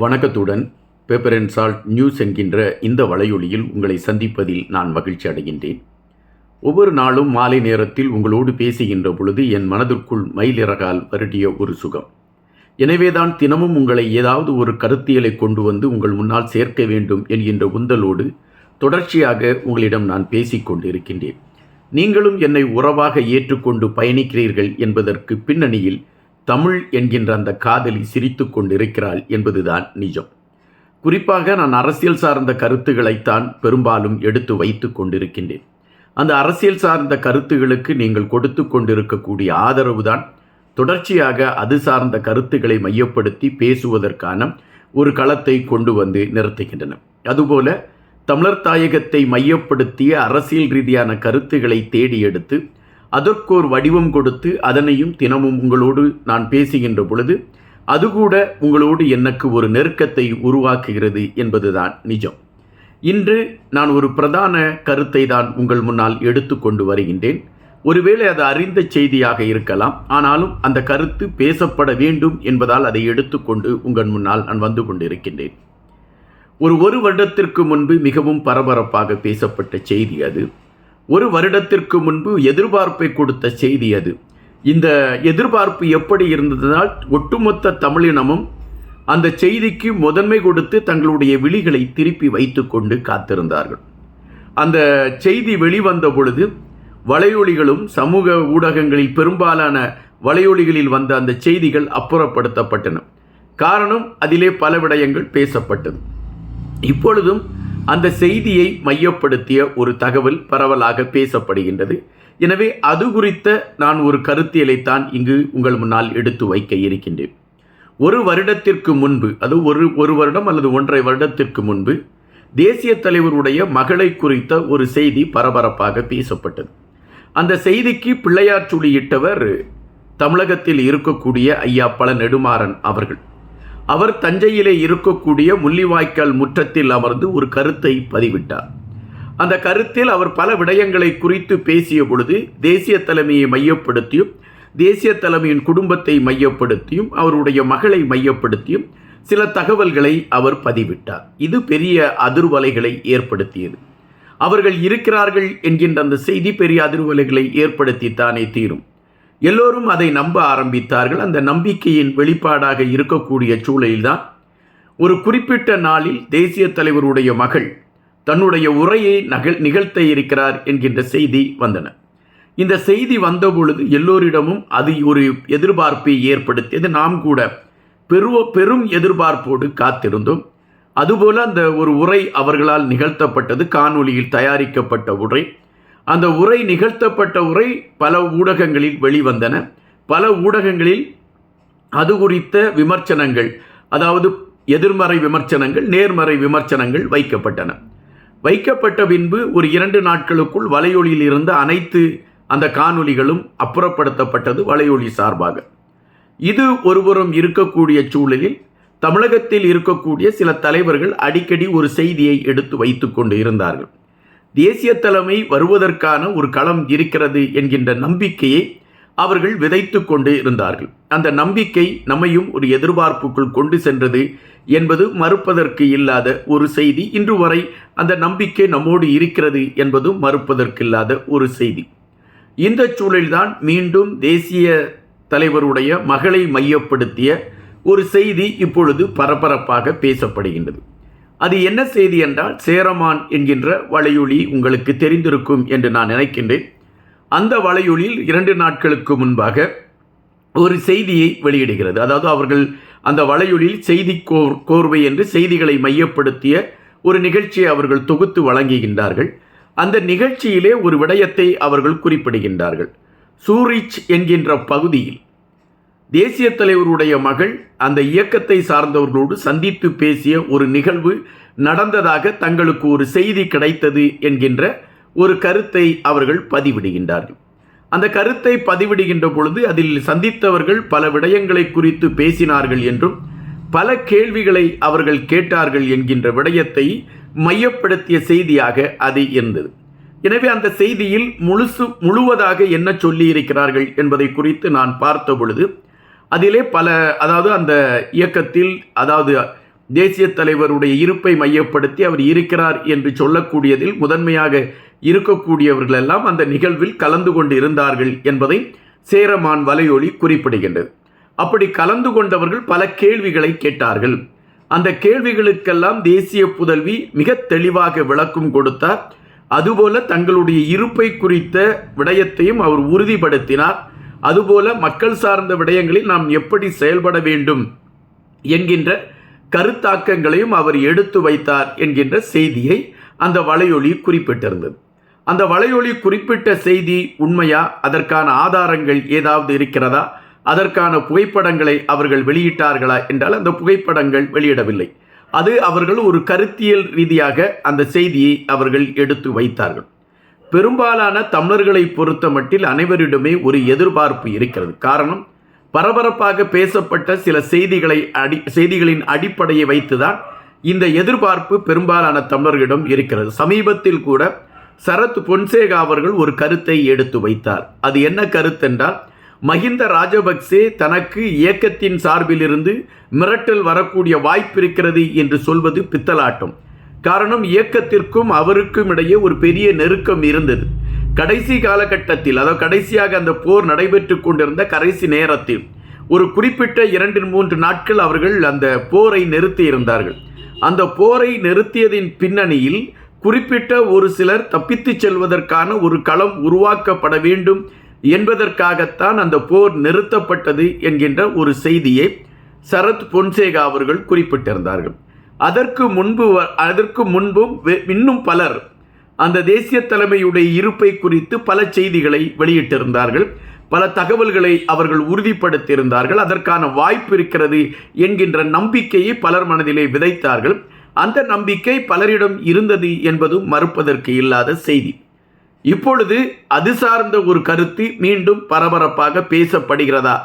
வணக்கத்துடன் paper and salt news என்கின்ற இந்த வலையொலியில் உங்களை சந்திப்பதில் நான் மகிழ்ச்சி அடைகின்றேன். ஒவ்வொரு நாளும் மாலை நேரத்தில் உங்களோடு பேசுகின்ற பொழுது என் மனதிற்குள் மயிலிறகால் வருடிய ஒரு சுகம். எனவேதான் தினமும் உங்களை ஏதாவது ஒரு கருத்தியலை கொண்டு வந்து உங்கள் முன்னால் சேர்க்க வேண்டும் என்கின்ற உந்தலோடு தொடர்ச்சியாக உங்களிடம் நான் பேசிக்கொண்டு இருக்கின்றேன் நீங்களும் என்னை உறவாக ஏற்றுக்கொண்டு பயணிக்கிறீர்கள் என்பதற்கு பின்னணியில் தமிழ் என்கின்ற அந்த காதலி சிரித்து கொண்டிருக்கிறாள் என்பதுதான் நிஜம். குறிப்பாக நான் அரசியல் சார்ந்த கருத்துக்களைத்தான் பெரும்பாலும் எடுத்து வைத்து கொண்டிருக்கின்றேன். அந்த அரசியல் சார்ந்த கருத்துகளுக்கு நீங்கள் கொடுத்து கொண்டிருக்கக்கூடிய ஆதரவு தான் தொடர்ச்சியாக அது சார்ந்த கருத்துக்களை மையப்படுத்தி பேசுவதற்கான ஒரு களத்தை கொண்டு வந்து நிறுத்துகின்றன. அதுபோல தமிழர் தாயகத்தை மையப்படுத்திய அரசியல் ரீதியான கருத்துக்களை தேடி எடுத்து அதற்கோர் வடிவம் கொடுத்து அதனையும் தினமும் உங்களோடு நான் பேசுகின்ற பொழுது அது கூட உங்களோடு எனக்கு ஒரு நெருக்கத்தை உருவாக்குகிறது என்பதுதான் நிஜம். இன்று நான் ஒரு பிரதான கருத்தை தான் உங்கள் முன்னால் எடுத்துக்கொண்டு வருகின்றேன். ஒருவேளை அது அறிந்த செய்தியாக இருக்கலாம் ஆனாலும் அந்த கருத்து பேசப்பட வேண்டும் என்பதால் அதை எடுத்துக்கொண்டு உங்கள் முன்னால் நான் வந்து கொண்டிருக்கின்றேன். ஒரு ஒரு வருடத்திற்கு முன்பு மிகவும் பரபரப்பாக பேசப்பட்ட செய்தி அது. ஒரு வருடத்திற்கு முன்பு எதிர்பார்ப்பை கொடுத்த செய்தி அது. இந்த எதிர்பார்ப்பு எப்படி இருந்ததனால் ஒட்டுமொத்த தமிழினமும் அந்த செய்திக்கு முதன்மை கொடுத்து தங்களுடைய விழிகளை திருப்பி வைத்துக்கொண்டு காத்திருந்தார்கள். அந்த செய்தி வெளிவந்த பொழுது வலையொலிகளும் சமூக ஊடகங்களில் பெரும்பாலான வலையொலிகளில் வந்த அந்த செய்திகள் அப்புறப்படுத்தப்பட்டன. காரணம் அதிலே பல விடயங்கள் பேசப்பட்டது. இப்பொழுதும் அந்த செய்தியை மையப்படுத்திய ஒரு தகவல் பரவலாக பேசப்படுகின்றது. எனவே அது குறித்த நான் ஒரு கருத்தியலைத்தான் இங்கு உங்கள் முன்னால் எடுத்து வைக்க இருக்கின்றேன். ஒரு வருடத்திற்கு முன்பு அது ஒரு ஒரு வருடம் அல்லது ஒன்றரை வருடத்திற்கு முன்பு தேசிய தலைவருடைய மகளை குறித்த ஒரு செய்தி பரபரப்பாக பேசப்பட்டது. அந்த செய்திக்கு பிள்ளையார் சுழியிட்டவர் தமிழகத்தில் இருக்கக்கூடிய ஐயா பல நெடுமாறன் அவர்கள். அவர் தஞ்சையிலே இருக்கக்கூடிய முள்ளிவாய்க்கால் முற்றத்தில் அமர்ந்து ஒரு கருத்தை பதிவிட்டார். அந்த கருத்தில் அவர் பல விடயங்களை குறித்து பேசிய பொழுது தேசிய தலைமையை மையப்படுத்தியும் தேசிய தலைமையின் குடும்பத்தை மையப்படுத்தியும் அவருடைய மகளை மையப்படுத்தியும் சில தகவல்களை அவர் பதிவிட்டார். இது பெரிய அதிர்வலைகளை ஏற்படுத்தியது. அவர்கள் இருக்கிறார்கள் என்கின்ற அந்த செய்தி பெரிய அதிர்வலைகளை ஏற்படுத்தித்தானே தீரும். எல்லோரும் அதை நம்ப ஆரம்பித்தார்கள். அந்த நம்பிக்கையின் வெளிப்பாடாக இருக்கக்கூடிய சூழலில்தான் ஒரு குறிப்பிட்ட நாளில் தேசிய தலைவருடைய மகள் தன்னுடைய உரையை நகல் நிகழ்த்த இருக்கிறார் என்கின்ற செய்தி வந்தன. இந்த செய்தி வந்தபொழுது எல்லோரிடமும் அது ஒரு எதிர்பார்ப்பை ஏற்படுத்தியது. நாம் கூட பெருவ பெரும் எதிர்பார்ப்போடு காத்திருந்தோம். அதுபோல அந்த ஒரு உரை அவர்களால் நிகழ்த்தப்பட்டது. காணொலியில் தயாரிக்கப்பட்ட உரை. அந்த உரை நிகழ்த்தப்பட்ட உரை பல ஊடகங்களில் வெளிவந்தன. பல ஊடகங்களில் அது குறித்த விமர்சனங்கள் அதாவது எதிர்மறை விமர்சனங்கள் நேர்மறை விமர்சனங்கள் வைக்கப்பட்டன. வைக்கப்பட்ட பின்பு ஒரு இரண்டு நாட்களுக்குள் வலையொலியில் இருந்த அனைத்து அந்த காணொலிகளும் அப்புறப்படுத்தப்பட்டது வலையொலி சார்பாக. இது ஒருபுறம் இருக்கக்கூடிய சூழலில் தமிழகத்தில் இருக்கக்கூடிய சில தலைவர்கள் அடிக்கடி ஒரு செய்தியை எடுத்து வைத்து கொண்டு இருந்தார்கள். தேசிய தலைமை வருவதற்கான ஒரு களம் இருக்கிறது என்கின்ற நம்பிக்கையை அவர்கள் விதைத்து கொண்டு இருந்தார்கள். அந்த நம்பிக்கை நம்மையும் ஒரு எதிர்பார்ப்புக்குள் கொண்டு சென்றது என்பது மறுப்பதற்கு இல்லாத ஒரு செய்தி. இன்று வரை அந்த நம்பிக்கை நம்மோடு இருக்கிறது என்பதும் மறுப்பதற்கு இல்லாத ஒரு செய்தி. இந்த சூழலில்தான் மீண்டும் தேசிய தலைவருடைய மகளை மையப்படுத்திய ஒரு செய்தி இப்பொழுது பரபரப்பாக பேசப்படுகின்றது. அது என்ன செய்தி என்றால் சேரமான் என்கின்ற வலையொலி உங்களுக்கு தெரிந்திருக்கும் என்று நான் நினைக்கின்றேன். அந்த வலையொலியில் இரண்டு நாட்களுக்கு முன்பாக ஒரு செய்தியை வெளியிடுகிறது. அதாவது அவர்கள் அந்த வலையொலியில் செய்தி கோர் கோர்வை என்று செய்திகளை மையப்படுத்திய ஒரு நிகழ்ச்சியை அவர்கள் தொகுத்து வழங்குகின்றார்கள். அந்த நிகழ்ச்சியிலே ஒரு விடயத்தை அவர்கள் குறிப்பிடுகின்றார்கள். சூரிச் என்கின்ற பகுதியில் தேசிய தலைவருடைய மகள் அந்த இயக்கத்தை சார்ந்தவர்களோடு சந்தித்து பேசிய ஒரு நிகழ்வு நடந்ததாக தங்களுக்கு ஒரு செய்தி கிடைத்தது என்கின்ற ஒரு கருத்தை அவர்கள் பதிவிடுகின்றார்கள். அந்த கருத்தை பதிவிடுகின்ற பொழுது அதில் சந்தித்தவர்கள் பல விடயங்களை குறித்து பேசினார்கள் என்றும் பல கேள்விகளை அவர்கள் கேட்டார்கள் என்கின்ற விடயத்தை மையப்படுத்திய செய்தியாக அது இருந்தது. எனவே அந்த செய்தியில் முழுசு முழுவதாக என்ன சொல்லியிருக்கிறார்கள் என்பதை குறித்து நான் பார்த்த பொழுது அதிலே பல அதாவது அந்த இயக்கத்தில் அதாவது தேசிய தலைவருடைய இருப்பை மையப்படுத்தி அவர் இருக்கிறார் என்று சொல்லக்கூடியதில் முதன்மையாக இருக்கக்கூடியவர்கள் எல்லாம் அந்த நிகழ்வில் கலந்து கொண்டு இருந்தார்கள் என்பதை சேரமான் வலையொலி குறிப்பிடுகின்றது. அப்படி கலந்து கொண்டவர்கள் பல கேள்விகளை கேட்டார்கள். அந்த கேள்விகளுக்கெல்லாம் தேசிய புதல்வி மிக தெளிவாக விளக்கம் கொடுத்தார். அதுபோல தங்களுடைய இருப்பை குறித்த விடயத்தையும் அவர் உறுதிப்படுத்தினார். அதுபோல மக்கள் சார்ந்த விடயங்களில் நாம் எப்படி செயல்பட வேண்டும் என்கின்ற கருத்தாக்கங்களையும் அவர் எடுத்து வைத்தார் என்கின்ற செய்தியை அந்த வலையொலி குறிப்பிட்டிருந்தது. அந்த வலையொலி குறிப்பிட்ட செய்தி உண்மையா? அதற்கான ஆதாரங்கள் ஏதாவது இருக்கிறதா? அதற்கான புகைப்படங்களை அவர்கள் வெளியிட்டார்களா என்றால் அந்த புகைப்படங்கள் வெளியிடவில்லை. அது அவர்கள் ஒரு கருத்தியல் ரீதியாக அந்த செய்தியை அவர்கள் எடுத்து வைத்தார்கள். பெரும்பாலான தமிழர்களை பொறுத்த மட்டில் அனைவரிடமே ஒரு எதிர்பார்ப்பு இருக்கிறது. காரணம் பரபரப்பாக பேசப்பட்ட சில செய்திகளை அடி செய்திகளின் அடிப்படையை வைத்துதான் இந்த எதிர்பார்ப்பு பெரும்பாலான தமிழர்களிடம் இருக்கிறது. சமீபத்தில் கூட சரத் பொன்சேகா அவர்கள் ஒரு கருத்தை எடுத்து வைத்தார். அது என்ன கருத்தென்றால் மஹிந்த ராஜபக்சே தனக்கு இயக்கத்தின் சார்பிலிருந்து மிரட்டல் வரக்கூடிய வாய்ப்பு இருக்கிறது என்று சொல்வது பித்தலாட்டம். காரணம் இயக்கத்திற்கும் அவருக்கும் இடையே ஒரு பெரிய நெருக்கம் இருந்தது. கடைசி காலகட்டத்தில் அதாவது கடைசியாக அந்த போர் நடைபெற்று கொண்டிருந்த கடைசி நேரத்தில் ஒரு குறிப்பிட்ட இரண்டு மூன்று நாட்கள் அவர்கள் அந்த போரை நிறுத்தி இருந்தார்கள் அந்த போரை நிறுத்தியதின் பின்னணியில் குறிப்பிட்ட ஒரு சிலர் தப்பித்துச் செல்வதற்கான ஒரு களம் உருவாக்கப்பட வேண்டும் என்பதற்காகத்தான் அந்த போர் நிறுத்தப்பட்டது என்கின்ற ஒரு செய்தியை சரத் பொன்சேகா அவர்கள் குறிப்பிட்டிருந்தார்கள். அதற்கு முன்பு அதற்கு முன்பும் இன்னும் பலர் அந்த தேசிய தலைமையுடைய இருப்பை குறித்து பல செய்திகளை வெளியிட்டிருந்தார்கள். பல தகவல்களை அவர்கள் உறுதிப்படுத்தியிருந்தார்கள். அதற்கான வாய்ப்பு இருக்கிறது என்கின்ற நம்பிக்கையை பலர் மனதிலே விதைத்தார்கள். அந்த நம்பிக்கை பலரிடம் இருந்தது என்பதும் மறுப்பதற்கு இல்லாத செய்தி. இப்பொழுது அது சார்ந்த ஒரு கருத்து மீண்டும் பரபரப்பாக பேசப்படுகிறதா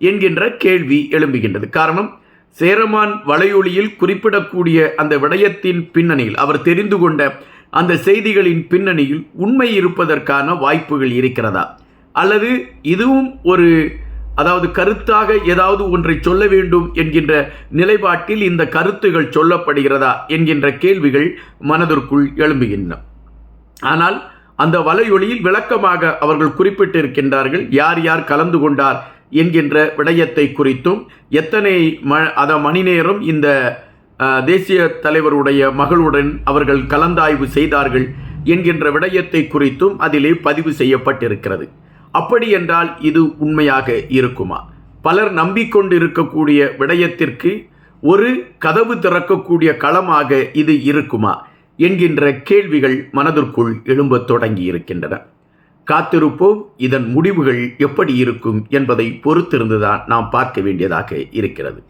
என்கின்ற கேள்வி எழும்புகின்றது. காரணம் சேரமான் வலையொலியில் குறிப்பிடக்கூடிய அந்த விடயத்தின் பின்னணியில் அவர் தெரிந்து கொண்ட அந்த செய்திகளின் பின்னணியில் உண்மை இருப்பதற்கான வாய்ப்புகள் இருக்கிறதா? அல்லது இதுவும் ஒரு அதாவது கருத்தாக ஏதாவது ஒன்றை சொல்ல வேண்டும் என்கின்ற நிலைப்பாட்டில் இந்த கருத்துகள் சொல்லப்படுகிறதா என்கின்ற கேள்விகள் மனதிற்குள் எழும்புகின்றன. ஆனால் அந்த வலையொலியில் விளக்கமாக அவர்கள் குறிப்பிட்டிருக்கின்றார்கள் யார் யார் கலந்து கொண்டார் என்கின்ற விடயத்தை குறித்தும் எத்தனை ம அத மணி நேரம் இந்த தேசிய தலைவருடைய மகளுடன் அவர்கள் கலந்தாய்வு செய்தார்கள் என்கின்ற விடயத்தை குறித்தும் அதிலே பதிவு செய்யப்பட்டிருக்கிறது. அப்படி என்றால் இது உண்மையாக இருக்குமா? பலர் நம்பிக்கொண்டு இருக்கக்கூடிய விடயத்திற்கு ஒரு கதவு திறக்கக்கூடிய களமாக இது இருக்குமா? என்கின்ற கேள்விகள் மனதிற்குள் எழும்பத் தொடங்கி இருக்கின்றன காத்திருப்போம். இதன் முடிவுகள் எப்படி இருக்கும் என்பதை பொறுத்திருந்துதான் நாம் பார்க்க வேண்டியதாக இருக்கிறது.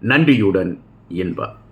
நன்றியுடன் என்பார்